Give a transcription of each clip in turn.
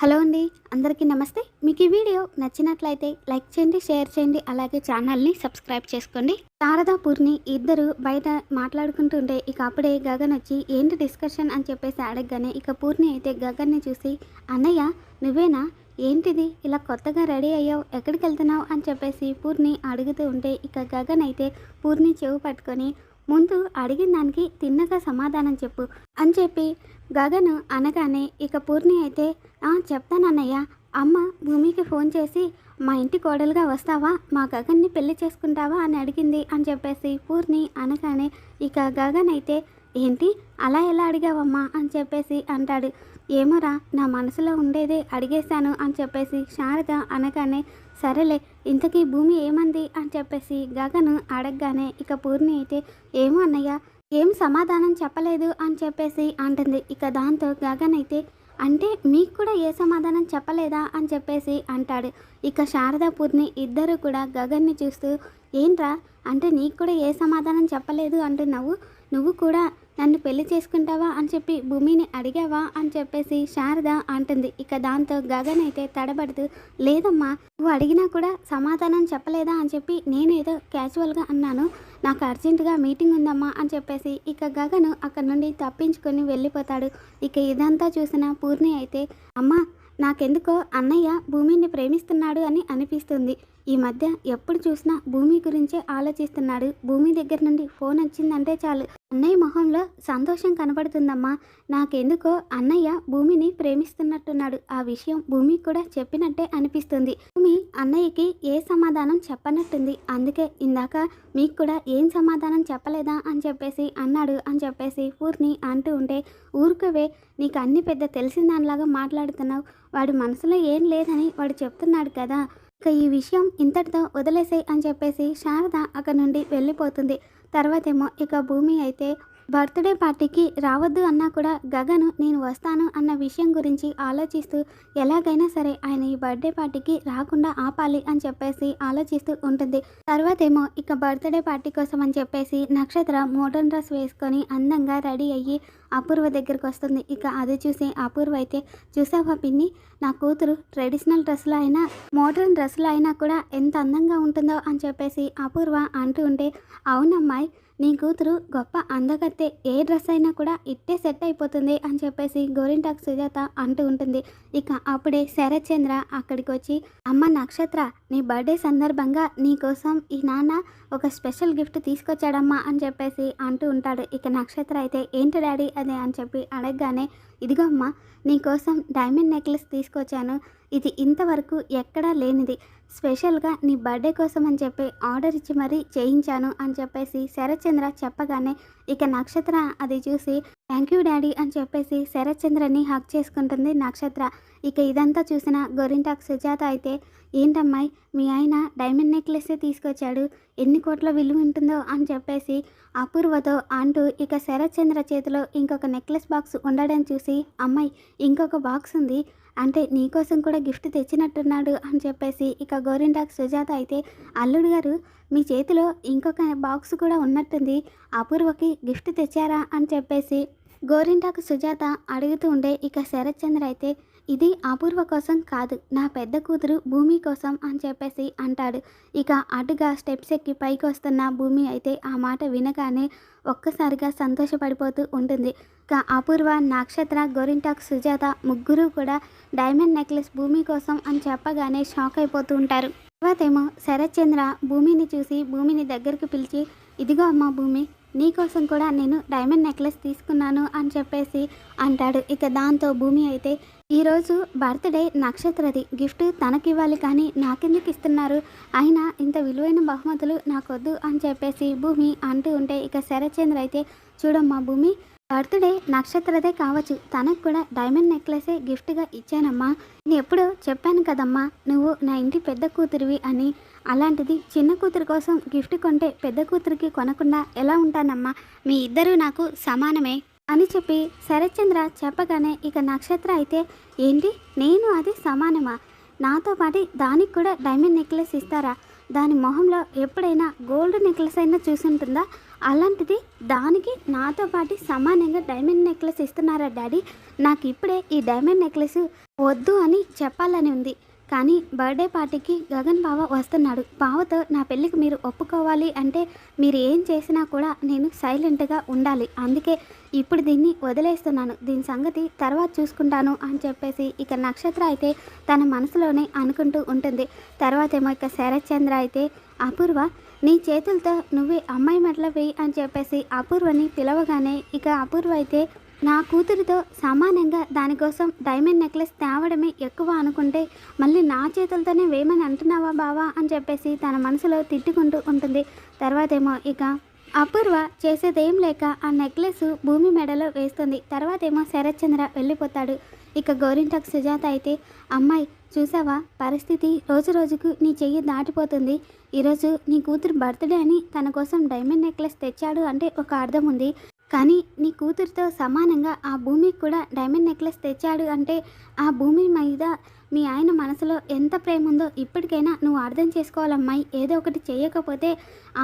Hello అండి అందరికీ నమస్తే. మీకు ఈ వీడియో నచ్చినట్లయితే లైక్ చేయండి షేర్ చేయండి అలాగే ఛానల్ని సబ్స్క్రైబ్ చేసుకోండి. శారదా పూర్ణి ఇద్దరు బయట మాట్లాడుకుంటుంటే ఇక అప్పుడే గగన్ వచ్చి ఏంటి డిస్కషన్ అని చెప్పేసి అడగగానే ఇక పూర్ణి అయితే గగన్ని చూసి అన్నయ్య నువ్వేనా? ఏంటిది? ఇలా కొత్తగా రెడీ అయ్యావు? ఎక్కడికి వెళ్తున్నావు అని చెప్పేసి పూర్ణి అడుగుతూ ఉంటే ఇక గగన్ అయితే పూర్ణి చెవు పట్టుకొని ముందు అడిగిన దానికి తిన్నగా సమాధానం చెప్పు అని చెప్పి గగను అనగానే ఇక పూర్ణి అయితే చెప్తానన్నయ్య. అమ్మ భూమికి ఫోన్ చేసి మా ఇంటి కోడలుగా వస్తావా? మా గగన్ని పెళ్ళి చేసుకుంటావా? అని అడిగింది అని చెప్పేసి పూర్ణి అనగానే ఇక గగన్ అయితే ఏంటి? అలా ఎలా అడిగావమ్మా? అని చెప్పేసి అంటాడు. ఏమోరా నా మనసులో ఉండేదే అడిగేశాను అని చెప్పేసి శారద అనగానే సరేలే ఇంతకీ భూమి ఏమంది? అని చెప్పేసి గగను అడగగానే ఇక పూర్ణి అయితే ఏమో అన్నయ్య ఏం సమాధానం చెప్పలేదు? అని చెప్పేసి అంటుంది. ఇక దాంతో గగన్ అయితే అంటే మీకు కూడా ఏ సమాధానం చెప్పలేదా? అని చెప్పేసి అంటాడు. ఇక శారదా పూర్ణి ఇద్దరు కూడా గగన్ని చూస్తూ ఏంట్రా అంటే నీకు కూడా ఏ సమాధానం చెప్పలేదు అంటున్నావు? నువ్వు కూడా నన్ను పెళ్ళి చేసుకుంటావా అని చెప్పి భూమిని అడిగావా అని చెప్పేసి శారద అంటుంది. ఇక దాంతో గగన్ అయితే తడబడుతూ లేదమ్మా నువ్వు అడిగినా కూడా సమాధానం చెప్పలేదా అని చెప్పి నేనేదో క్యాజువల్గా అన్నాను. నాకు అర్జెంటుగా మీటింగ్ ఉందమ్మా అని చెప్పేసి ఇక గగను అక్కడ నుండి తప్పించుకొని వెళ్ళిపోతాడు. ఇక ఇదంతా చూసిన పూర్ణి అయితే అమ్మా నాకెందుకో అన్నయ్య భూమిని ప్రేమిస్తున్నాడు అని అనిపిస్తుంది. ఈ మధ్య ఎప్పుడు చూసినా భూమి గురించే ఆలోచిస్తున్నాడు. భూమి దగ్గర నుండి ఫోన్ వచ్చిందంటే చాలు. అన్నయ్య మొహంలో సంతోషం కనబడుతుందమ్మా. నాకెందుకో అన్నయ్య భూమిని ప్రేమిస్తున్నట్టున్నాడు. ఆ విషయం భూమి కూడా చెప్పినట్టే అనిపిస్తుంది. భూమి అన్నయ్యకి ఏ సమాధానం చెప్పనట్టుంది. అందుకే ఇందాక మీకు కూడా ఏం సమాధానం చెప్పలేదా అని చెప్పేసి అన్నాడు అని చెప్పేసి పూర్ణి అంటూ ఉంటే ఊరుకవే నీకు అన్ని పెద్ద తెలిసిన దానిలాగా మాట్లాడుతున్నావు. వాడి మనసులో ఏం లేదని వాడు చెప్తున్నాడు కదా. ఇక ఈ విషయం ఇంతటితో వదిలేసాయి అని చెప్పేసి శారద అక్కడ నుండి వెళ్ళిపోతుంది. తర్వాతేమో ఇక భూమి అయితే బర్త్డే పార్టీకి రావద్దు అన్నా కూడా గగను నేను వస్తాను అన్న విషయం గురించి ఆలోచిస్తూ ఎలాగైనా సరే ఆయన ఈ బర్త్డే పార్టీకి రాకుండా ఆపాలి అని చెప్పేసి ఆలోచిస్తూ ఉంటుంది. తర్వాతేమో ఇక బర్త్డే పార్టీ కోసం అని చెప్పేసి నక్షత్ర మోడర్న్ డ్రెస్ వేసుకొని అందంగా రెడీ అయ్యి అపూర్వ దగ్గరికి వస్తుంది. ఇక అది చూసి అపూర్వ అయితే చూసావా పిన్ని నా కూతురు ట్రెడిషనల్ డ్రెస్లో అయినా మోడర్న్ డ్రెస్లో అయినా కూడా ఎంత అందంగా ఉంటుందో అని చెప్పేసి అపూర్వ అంటూ ఉంటే అవునమ్మాయి నీ కూతురు గొప్ప అందగత్తే ఏ డ్రెస్ అయినా కూడా ఇట్టే సెట్ అయిపోతుంది అని చెప్పేసి గోరింటాకు సుజాత అంటూ ఉంటుంది. ఇక అప్పుడే శరత్చంద్ర అక్కడికి వచ్చి అమ్మ నక్షత్ర నీ బర్త్డే సందర్భంగా నీ కోసం ఈ నాన్న ఒక స్పెషల్ గిఫ్ట్ తీసుకొచ్చాడమ్మా అని చెప్పేసి అంటూ ఉంటాడు. ఇక నక్షత్ర అయితే ఏంటి డాడీ అదే? అని చెప్పి అడగగానే ఇదిగో అమ్మా నీకోసం డైమండ్ నెక్లెస్ తీసుకొచ్చాను. ఇది ఇంతవరకు ఎక్కడా లేనిది. స్పెషల్గా నీ బర్త్డే కోసం అని చెప్పి ఆర్డర్ ఇచ్చి మరీ చేయించాను అని చెప్పేసి శరత్చంద్ర చెప్పగానే ఇక నక్షత్ర అది చూసి థ్యాంక్ యూ డాడీ అని చెప్పేసి శరత్చంద్రని హక్ చేసుకుంటుంది నక్షత్ర. ఇక ఇదంతా చూసిన గోరింటాకు సుజాత అయితే ఏంటమ్మాయి మీ ఆయన డైమండ్ నెక్లెసే తీసుకొచ్చాడు ఎన్ని కోట్ల విలువ ఉంటుందో? అని చెప్పేసి అపూర్వతో అంటూ ఇక శరత్చంద్ర చేతిలో ఇంకొక నెక్లెస్ బాక్స్ ఉండడం చూసి అమ్మాయి ఇంకొక బాక్స్ ఉంది అంటే నీకోసం కూడా గిఫ్ట్ తెచ్చినట్టున్నాడు అని చెప్పేసి ఇక గోరింటాక్ సుజాత అయితే అల్లుడు గారు మీ చేతిలో ఇంకొక బాక్స్ కూడా ఉన్నట్టుంది. అపూర్వకి గిఫ్ట్ తెచ్చారా అని చెప్పేసి గోరింటాకు సుజాత అడుగుతూ ఉండే ఇక శరత్చంద్ర అయితే ఇది అపూర్వ కోసం కాదు నా పెద్ద కూతురు భూమి కోసం అని చెప్పేసి అంటాడు. ఇక అటుగా స్టెప్స్ ఎక్కి పైకి వస్తున్న భూమి అయితే ఆ మాట వినగానే ఒక్కసారిగా సంతోషపడిపోతూ ఉంటుంది. ఇక అపూర్వ నక్షత్ర గోరింటాక్ సుజాత ముగ్గురు కూడా డైమండ్ నెక్లెస్ భూమి కోసం అని చెప్పగానే షాక్ అయిపోతూ ఉంటారు. తర్వాతేమో శరత్చంద్ర భూమిని చూసి భూమిని దగ్గరికి పిలిచి ఇదిగో అమ్మ భూమి నీకోసం కూడా నేను డైమండ్ నెక్లెస్ తీసుకున్నాను అని చెప్పేసి అంటాడు. ఇక దాంతో భూమి అయితే ఈరోజు బర్త్డే నక్షత్రది. గిఫ్ట్ తనకివ్వాలి కానీ నాకెందుకు ఇస్తున్నారు? అయినా ఇంత విలువైన బహుమతులు నాకొద్దు అని చెప్పేసి భూమి అంటూ ఉంటే ఇక శరత్చంద్ర అయితే చూడమ్మా భూమి బర్త్డే నక్షత్రదే కావచ్చు. తనకు కూడా డైమండ్ నెక్లెసే గిఫ్ట్గా ఇచ్చానమ్మా. నేను ఎప్పుడో చెప్పాను కదమ్మా నువ్వు నా ఇంటి పెద్ద కూతురివి అని అలాంటిది చిన్న కూతురు కోసం గిఫ్ట్ కొంటే పెద్ద కూతురికి కొనకుండా ఎలా ఉంటానమ్మా? మీ ఇద్దరూ నాకు సమానమే అని చెప్పి శరత్చంద్ర చెప్పగానే ఇక నక్షత్ర అయితే ఏంటి? నేను అది సమానమా? నాతో పాటు దానికి కూడా డైమండ్ నెక్లెస్ ఇస్తారా? దాని మొహంలో ఎప్పుడైనా గోల్డ్ నెక్లెస్ అయినా చూసుంటుందా? అలాంటిది దానికి నాతో పాటు సమానంగా డైమండ్ నెక్లెస్ ఇస్తున్నారా డాడీ? నాకు ఇప్పుడే ఈ డైమండ్ నెక్లెస్ వద్దు అని చెప్పాలని ఉంది. కానీ బర్త్డే పార్టీకి గగన్ బావ వస్తున్నాడు. బావతో నా పెళ్ళికి మీరు ఒప్పుకోవాలి అంటే మీరు ఏం చేసినా కూడా నేను సైలెంట్గా ఉండాలి. అందుకే ఇప్పుడు దీన్ని వదిలేస్తున్నాను. దీని సంగతి తర్వాత చూసుకుంటాను అని చెప్పేసి ఇక నక్షత్ర అయితే తన మనసులోనే అనుకుంటూ ఉంటుంది. తర్వాత ఏమో ఇక శరత్చంద్ర అయితే అపూర్వ నీ చేతులతో నువ్వే అమ్మాయి మెట్ల వేయి అని చెప్పేసి అపూర్వని పిలవగానే ఇక అపూర్వ అయితే నా కూతురితో సమానంగా దానికోసం డైమండ్ నెక్లెస్ తేవడమే ఎక్కువ అనుకుంటే మళ్ళీ నా చేతులతోనే వేయమని అంటున్నావా బావా అని చెప్పేసి తన మనసులో తిట్టుకుంటూ ఉంటుంది. తర్వాత ఏమో ఇక అపూర్వ చేసేదేం లేక ఆ నెక్లెస్ భూమి మెడలో వేస్తుంది. తర్వాత ఏమో శరత్చంద్ర వెళ్ళిపోతాడు. ఇక గోరింటకు సుజాత అయితే అమ్మాయి చూసావా? పరిస్థితి రోజు రోజుకు నీ చెయ్యి దాటిపోతుంది. ఈరోజు నీ కూతురు బర్త్డే అని తన కోసం డైమండ్ నెక్లెస్ తెచ్చాడు అంటే ఒక అర్థం ఉంది. కానీ నీ కూతురితో సమానంగా ఆ భూమికి కూడా డైమండ్ నెక్లెస్ తెచ్చాడు అంటే ఆ భూమి మీద మీ ఆయన మనసులో ఎంత ప్రేమ ఉందో ఇప్పటికైనా నువ్వు అర్థం చేసుకోవాలమ్మాయి. ఏదో ఒకటి చేయకపోతే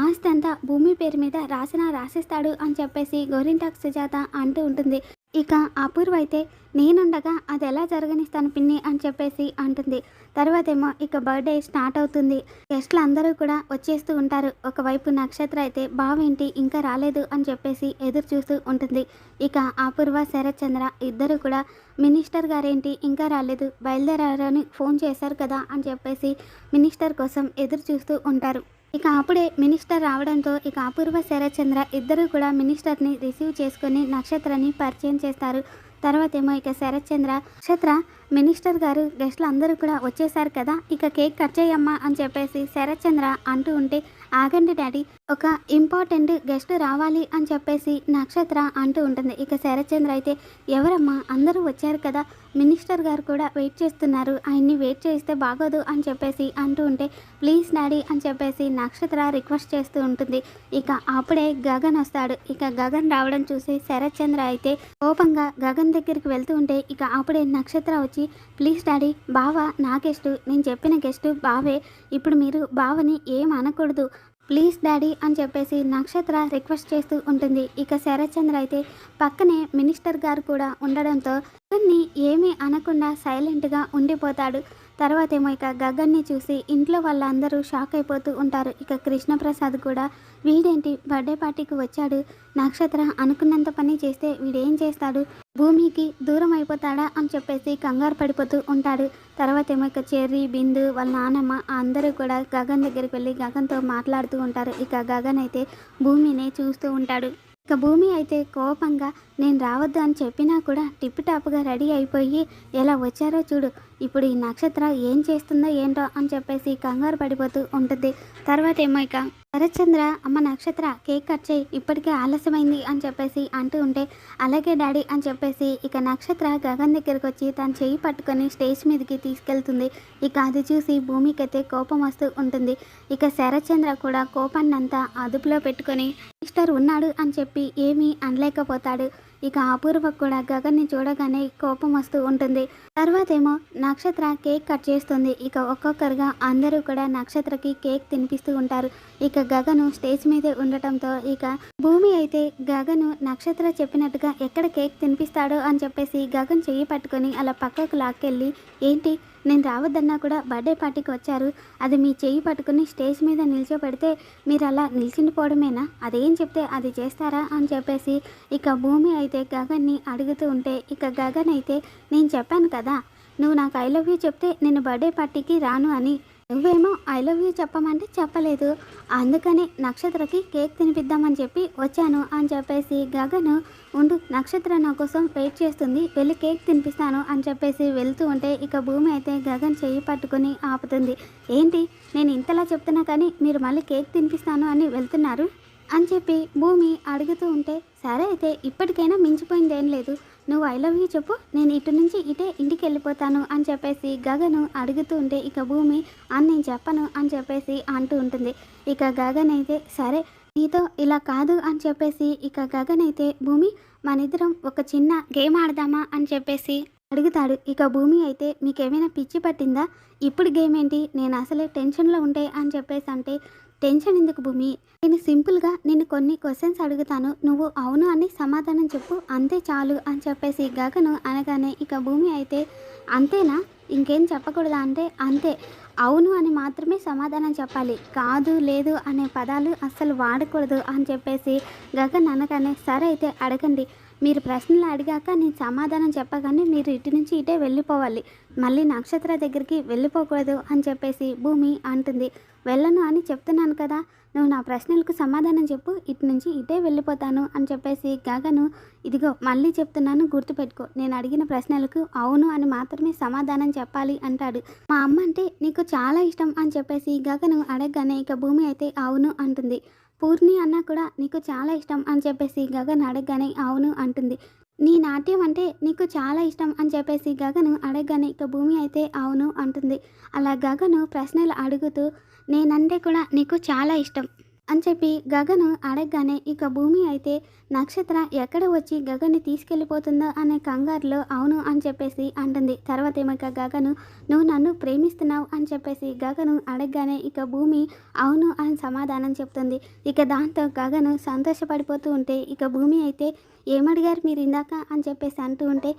ఆస్తి అంతా భూమి పేరు మీద రాసినా రాసిస్తాడు అని చెప్పేసి గోరింటాక్ సుజాత అంటూ ఉంటుంది. ఇక అపూర్వ అయితే నేనుండగా అది ఎలా జరగనిస్తాను పిన్ని అని చెప్పేసి అంటుంది. తర్వాత ఏమో ఇక బర్త్డే స్టార్ట్ అవుతుంది. గెస్ట్లు అందరూ కూడా వచ్చేస్తూ ఉంటారు. ఒకవైపు నక్షత్ర అయితే బావేంటి ఇంకా రాలేదు అని చెప్పేసి ఎదురు చూస్తూ ఉంటుంది. ఇక అపూర్వ శరత్ చంద్ర ఇద్దరు కూడా మినిస్టర్ గారేంటి ఇంకా రాలేదు బయలుదేరారని ఫోన్ చేశారు కదా అని చెప్పేసి మినిస్టర్ కోసం ఎదురు చూస్తూ ఉంటారు. ఇక అప్పుడే మినిస్టర్ రావడంతో ఇక అపూర్వ శరత్చంద్ర ఇద్దరు కూడా మినిస్టర్ని రిసీవ్ చేసుకొని నక్షత్రాన్ని పరిచయం చేస్తారు. తర్వాత ఏమో ఇక శరత్చంద్ర నక్షత్ర మినిస్టర్ గారు గెస్ట్లు అందరూ కూడా వచ్చేసారు కదా ఇక కేక్ కట్ చేయమ్మా అని చెప్పేసి శరత్చంద్ర అంటూ ఉంటే ఆగండి డాడీ ఒక ఇంపార్టెంట్ గెస్ట్ రావాలి అని చెప్పేసి నక్షత్ర అంటూ ఉంటుంది. ఇక శరత్చంద్ర అయితే ఎవరమ్మా అందరూ వచ్చారు కదా మినిస్టర్ గారు కూడా వెయిట్ చేస్తున్నారు. ఆయన్ని వెయిట్ చేస్తే బాగోదు అని చెప్పేసి అంటూ ఉంటే ప్లీజ్ డాడీ అని చెప్పేసి నక్షత్ర రిక్వెస్ట్ చేస్తూ ఉంటుంది. ఇక అప్పుడే గగన్ వస్తాడు. ఇక గగన్ రావడం చూసి శరత్చంద్ర అయితే కోపంగా గగన్ దగ్గరికి వెళ్తూ ఉంటే ఇక అప్పుడే నక్షత్ర వచ్చి ప్లీజ్ డాడీ బావ నా గెస్టు నేను చెప్పిన గెస్టు బావే. ఇప్పుడు మీరు బావని ఏం అనకూడదు. ప్లీజ్ డాడీ అని చెప్పేసి నక్షత్ర రిక్వెస్ట్ చేస్తూ ఉంటుంది. ఇక శరత్చంద్ర అయితే పక్కనే మినిస్టర్ గారు కూడా ఉండడంతో గగన్ని ఏమీ అనకుండా సైలెంట్గా ఉండిపోతాడు. తర్వాత ఏమో ఇక గగన్ని చూసి ఇంట్లో వాళ్ళందరూ షాక్ అయిపోతూ ఉంటారు. ఇక కృష్ణప్రసాద్ కూడా వీడేంటి బర్త్డే పార్టీకి వచ్చాడు? నక్షత్ర అనుకున్నంత పని చేస్తే వీడేం చేస్తాడు? భూమికి దూరం అయిపోతాడా? అని చెప్పేసి కంగారు పడిపోతూ ఉంటాడు. తర్వాత ఏమో ఇక చెర్రీ బిందు వాళ్ళ నానమ్మ అందరూ కూడా గగన్ దగ్గరికి వెళ్ళి గగన్తో మాట్లాడుతూ ఉంటారు. ఇక గగన్ అయితే భూమిని చూస్తూ ఉంటాడు. ఇక భూమి అయితే కోపంగా నేను రావద్దు అని చెప్పినా కూడా టిప్ టాప్గా రెడీ అయిపోయి ఎలా వచ్చారో చూడు. ఇప్పుడు ఈ నక్షత్ర ఏం చేస్తుందో ఏంటో అని చెప్పేసి కంగారు పడిపోతూ ఉంటుంది. తర్వాత ఏమో ఇక శరత్చంద్ర అమ్మ నక్షత్ర కేక్ కట్ చేయి ఇప్పటికే ఆలస్యమైంది అని చెప్పేసి అంటూ ఉంటే అలాగే డాడీ అని చెప్పేసి ఇక నక్షత్ర గగన్ దగ్గరికి వచ్చి తన చేయి పట్టుకొని స్టేజ్ మీదకి తీసుకెళ్తుంది. ఇక అది చూసి భూమికైతే కోపం వస్తూ ఉంటుంది. ఇక శరత్చంద్ర కూడా కోపాన్ని అంతా అదుపులో పెట్టుకొని మిస్టర్ ఉన్నాడు అని చెప్పి ఏమీ అనలేకపోతాడు. ఇక అపూర్వ కూడా గగన్ని చూడగానే కోపం వస్తూ ఉంటుంది. తర్వాత ఏమో నక్షత్ర కేక్ కట్ చేస్తుంది. ఇక ఒక్కొక్కరుగా అందరూ కూడా నక్షత్రకి కేక్ తినిపిస్తూ ఉంటారు. ఇక గగను స్టేజ్ మీదే ఉండటంతో ఇక భూమి అయితే గగను నక్షత్ర చెప్పినట్టుగా ఎక్కడ కేక్ తినిపిస్తాడో అని చెప్పేసి గగన్ చెయ్యి పట్టుకొని అలా పక్కకు లాక్కెళ్ళి ఏంటి నేను రావద్దన్నా కూడా బర్త్డే పార్టీకి వచ్చారు. అది మీ చెయ్యి పట్టుకుని స్టేజ్ మీద నిల్చోబెడితే మీరు అలా నిల్చుండిపోవడమేనా? అదేం చెప్తే అది చేస్తారా అని చెప్పేసి ఇక భూమి అయితే గగన్ని అడుగుతూ ఉంటే ఇక గగన్ అయితే నేను చెప్పాను కదా నువ్వు నాకు ఐ లవ్ యూ చెప్తే నేను బర్త్డే పార్టీకి రాను అని నువ్వేమో ఐ లవ్ యూ చెప్పమంటే చెప్పలేదు. అందుకని నక్షత్రకి కేక్ తినిపిద్దామని చెప్పి వచ్చాను అని చెప్పేసి గగను ఉండు నక్షత్ర నా కోసం వెయిట్ చేస్తుంది. వెళ్ళి కేక్ తినిపిస్తాను అని చెప్పేసి వెళ్తూ ఉంటే ఇక భూమి అయితే గగన్ చెయ్యి పట్టుకుని ఆపుతుంది. ఏంటి? నేను ఇంతలా చెప్తున్నా కానీ మీరు మళ్ళీ కేక్ తినిపిస్తాను అని వెళ్తున్నారు? అని చెప్పి భూమి అడుగుతూ ఉంటే సరే అయితే ఇప్పటికైనా మించిపోయింది ఏం లేదు. నువ్వు ఐ లవ్ యూ చెప్పు. నేను ఇటు నుంచి ఇటే ఇంటికి వెళ్ళిపోతాను అని చెప్పేసి గగను అడుగుతూ ఉంటే ఇక భూమి అని నేను చెప్పను అని చెప్పేసి అంటూ ఉంటుంది. ఇక గగన్ అయితే సరే నీతో ఇలా కాదు అని చెప్పేసి ఇక గగన్ అయితే భూమి మనిద్దరం ఒక చిన్న గేమ్ ఆడదామా అని చెప్పేసి అడుగుతాడు. ఇక భూమి అయితే మీకేమైనా పిచ్చి పట్టిందా? ఇప్పుడు గేమ్ ఏంటి? నేను అసలే టెన్షన్లో ఉంటే అని చెప్పేసి అంటే టెన్షన్ ఎందుకు భూమి? నేను సింపుల్గా నేను కొన్ని క్వశ్చన్స్ అడుగుతాను. నువ్వు అవును అని సమాధానం చెప్పు. అంతే చాలు అని చెప్పేసి గగను అనగానే ఇక భూమి అయితే అంతేనా? ఇంకేం చెప్పకూడదా అంటే అంతే. అవును అని మాత్రమే సమాధానం చెప్పాలి. కాదు లేదు అనే పదాలు అస్సలు వాడకూడదు అని చెప్పేసి గగన్ అనగానే సరే అయితే అడగండి. మీరు ప్రశ్నలు అడిగాక నేను సమాధానం చెప్పగానే మీరు ఇటు నుంచి ఇటే వెళ్ళిపోవాలి. మళ్ళీ నక్షత్ర దగ్గరికి వెళ్ళిపోకూడదు అని చెప్పేసి భూమి అంటుంది. వెళ్ళను అని చెప్తున్నాను కదా. నువ్వు నా ప్రశ్నలకు సమాధానం చెప్పు. ఇటు నుంచి ఇటే వెళ్ళిపోతాను అని చెప్పేసి గగను ఇదిగో మళ్ళీ చెప్తున్నాను గుర్తుపెట్టుకో. నేను అడిగిన ప్రశ్నలకు అవును అని మాత్రమే సమాధానం చెప్పాలి అంటాడు. మా అమ్మ అంటే నీకు చాలా ఇష్టం అని చెప్పేసి గగను అడగగానే ఇక భూమి అయితే అవును అంటుంది. పూర్ణి అన్న కూడా నీకు చాలా ఇష్టం అని చెప్పేసి గగన్ అడగగానే అవును అంటుంది. నీ నాట్యం అంటే నీకు చాలా ఇష్టం అని చెప్పేసి గగను అడగగానే ఇక భూమి అయితే అవును అంటుంది. అలా గగను ప్రశ్నలు అడుగుతూ నేనంటే కూడా నీకు చాలా ఇష్టం అని చెప్పి గగను అడగగానే ఇక భూమి అయితే నక్షత్ర ఎక్కడ వచ్చి గగన్ని తీసుకెళ్ళిపోతుందో అనే కంగారులో అవును అని చెప్పేసి అంటుంది. తర్వాత ఏమో గగను నువ్వు నన్ను ప్రేమిస్తున్నావు అని చెప్పేసి గగను అడగగానే ఇక భూమి అవును అని సమాధానం చెప్తుంది. ఇక దాంతో గగను సంతోషపడిపోతూ ఉంటే ఇక భూమి అయితే ఏమడిగారు మీరు ఇందాక? అని చెప్పేసి అంటూ ఉంటే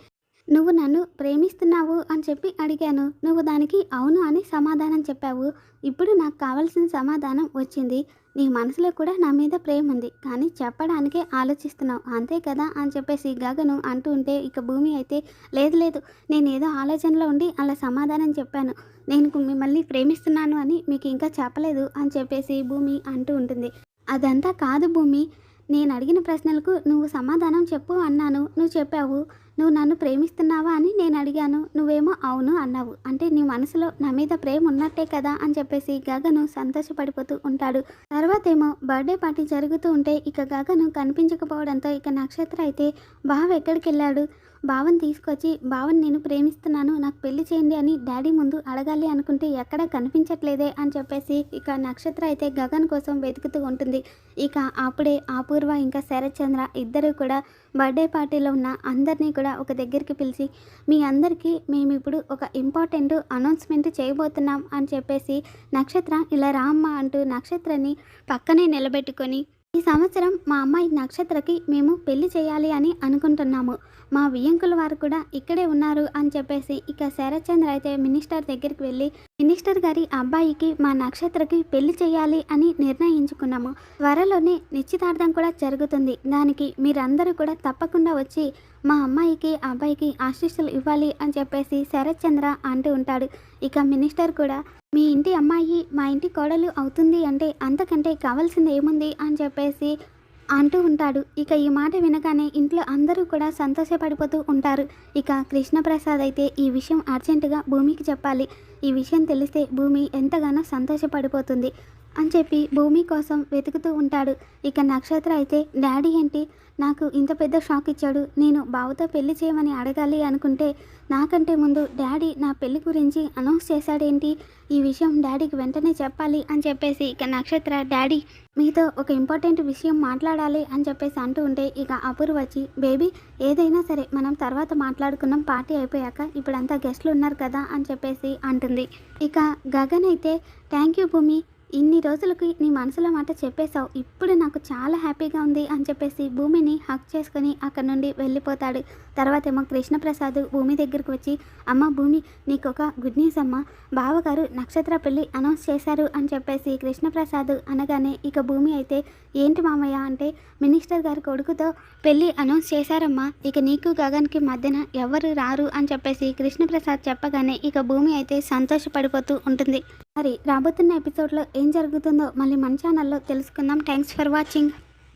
నువ్వు నన్ను ప్రేమిస్తున్నావు అని చెప్పి అడిగాను. నువ్వు దానికి అవును అని సమాధానం చెప్పావు. ఇప్పుడు నాకు కావాల్సిన సమాధానం వచ్చింది. నీ మనసులో కూడా నా మీద ప్రేమ ఉంది. కానీ చెప్పడానికే ఆలోచిస్తున్నావు. అంతే కదా అని చెప్పేసి గగను అంటూ ఉంటే ఇక భూమి అయితే లేదు లేదు. నేను ఏదో ఆలోచనలో ఉండి అలా సమాధానం చెప్పాను. నేను మిమ్మల్ని ప్రేమిస్తున్నాను అని మీకు ఇంకా చెప్పలేదు అని చెప్పేసి భూమి అంటూ ఉంటుంది. అదంతా కాదు భూమి. నేను అడిగిన ప్రశ్నలకు నువ్వు సమాధానం చెప్పు అన్నాను. నువ్వు చెప్పావు. నువ్వు నన్ను ప్రేమిస్తున్నావా అని నేను అడిగాను. నువ్వేమో అవును అన్నావు. అంటే నీ మనసులో నా మీద ప్రేమ ఉన్నట్టే కదా అని చెప్పేసి గగను సంతోషపడిపోతూ ఉంటాడు. తర్వాత ఏమో బర్త్డే పార్టీ జరుగుతూ ఉంటే ఇక గగను కనిపించకపోవడంతో ఇక నక్షత్ర అయితే బావ ఎక్కడికి వెళ్ళాడు? బావని తీసుకొచ్చి బావని నేను ప్రేమిస్తున్నాను. నాకు పెళ్ళి చేయండి అని డాడీ ముందు అడగాలి అనుకుంటే ఎక్కడ కనిపించట్లేదే? అని చెప్పేసి ఇక నక్షత్ర అయితే గగన్ కోసం వెతుకుతూ ఉంటుంది. ఇక అప్పుడే అపూర్వ ఇంకా శరత్ చంద్ర ఇద్దరు కూడా బర్త్డే పార్టీలో ఉన్న అందరినీ కూడా ఒక దగ్గరికి పిలిచి మీ అందరికీ మేము ఇప్పుడు ఒక ఇంపార్టెంట్ అనౌన్స్మెంట్ చేయబోతున్నాం అని చెప్పేసి నక్షత్ర ఇలా రామ్మ అంటూ నక్షత్రాన్ని పక్కనే నిలబెట్టుకొని ఈ సంవత్సరం మా అమ్మాయి నక్షత్రకి మేము పెళ్ళి చేయాలి అని అనుకుంటున్నాము. మా వియ్యంకుల వారు కూడా ఇక్కడే ఉన్నారు అని చెప్పేసి ఇక శరత్చంద్ర అయితే మినిస్టర్ దగ్గరికి వెళ్ళి మినిస్టర్ గారి అబ్బాయికి మా నక్షత్రకి పెళ్ళి చేయాలి అని నిర్ణయించుకున్నాము. త్వరలోనే నిశ్చితార్థం కూడా జరుగుతుంది. దానికి మీరందరూ కూడా తప్పకుండా వచ్చి మా అమ్మాయికి అబ్బాయికి ఆశీస్సులు ఇవ్వాలి అని చెప్పేసి శరత్ చంద్ర అంటూ ఉంటాడు. ఇక మినిస్టర్ కూడా మీ ఇంటి అమ్మాయి మా ఇంటి కోడలు అవుతుంది అంటే అంతకంటే కావాల్సింది ఏముంది? అని చెప్పేసి అంటూ ఉంటాడు. ఇక ఈ మాట వినగానే ఇంట్లో అందరూ కూడా సంతోషపడిపోతూ ఉంటారు. ఇక కృష్ణప్రసాద్ అయితే ఈ విషయం అర్జెంటుగా భూమికి చెప్పాలి. ఈ విషయం తెలిస్తే భూమి ఎంతగానో సంతోషపడిపోతుంది. అని చెప్పి భూమి కోసం వెతుకుతూ ఉంటాడు. ఇక నక్షత్ర అయితే డాడీ ఏంటి? నాకు ఇంత పెద్ద షాక్ ఇచ్చాడు. నేను బావతో పెళ్ళి చేయమని అడగాలి అనుకుంటే నాకంటే ముందు డాడీ నా పెళ్ళి గురించి అనౌన్స్ చేశాడేంటి? ఈ విషయం డాడీకి వెంటనే చెప్పాలి అని చెప్పేసి ఇక నక్షత్ర డాడీ మీతో ఒక ఇంపార్టెంట్ విషయం మాట్లాడాలి అని చెప్పేసి అంటూ ఉంటే ఇక అపూర్వ వచ్చి బేబీ ఏదైనా సరే మనం తర్వాత మాట్లాడుకున్నాం. పార్టీ అయిపోయాక ఇప్పుడంతా గెస్ట్లు ఉన్నారు కదా అని చెప్పేసి అంటుంది. ఇక గగన్ అయితే థ్యాంక్ యూ భూమి ఇన్ని రోజులకి నీ మనసులో మాట చెప్పేశావు. ఇప్పుడు నాకు చాలా హ్యాపీగా ఉంది అని చెప్పేసి భూమిని హక్ చేసుకొని అక్కడ నుండి వెళ్ళిపోతాడు. తర్వాత ఏమో కృష్ణప్రసాద్ భూమి దగ్గరికి వచ్చి అమ్మ భూమి నీకు ఒక గుడ్ న్యూస్ అమ్మ. బావగారు నక్షత్ర పెళ్ళి అనౌన్స్ చేశారు అని చెప్పేసి కృష్ణప్రసాద్ అనగానే ఇక భూమి అయితే ఏంటి మామయ్య అంటే మినిస్టర్ గారి కొడుకుతో పెళ్ళి అనౌన్స్ చేశారమ్మా. ఇక నీకు గగన్కి మధ్యన ఎవరు రారు అని చెప్పేసి కృష్ణప్రసాద్ చెప్పగానే ఇక భూమి అయితే సంతోషపడిపోతూ ఉంటుంది. మరి రాబోతున్న ఎపిసోడ్లో ఏం జరుగుతుందో మళ్ళీ మన ఛానల్లో తెలుసుకుందాం. Thanks for watching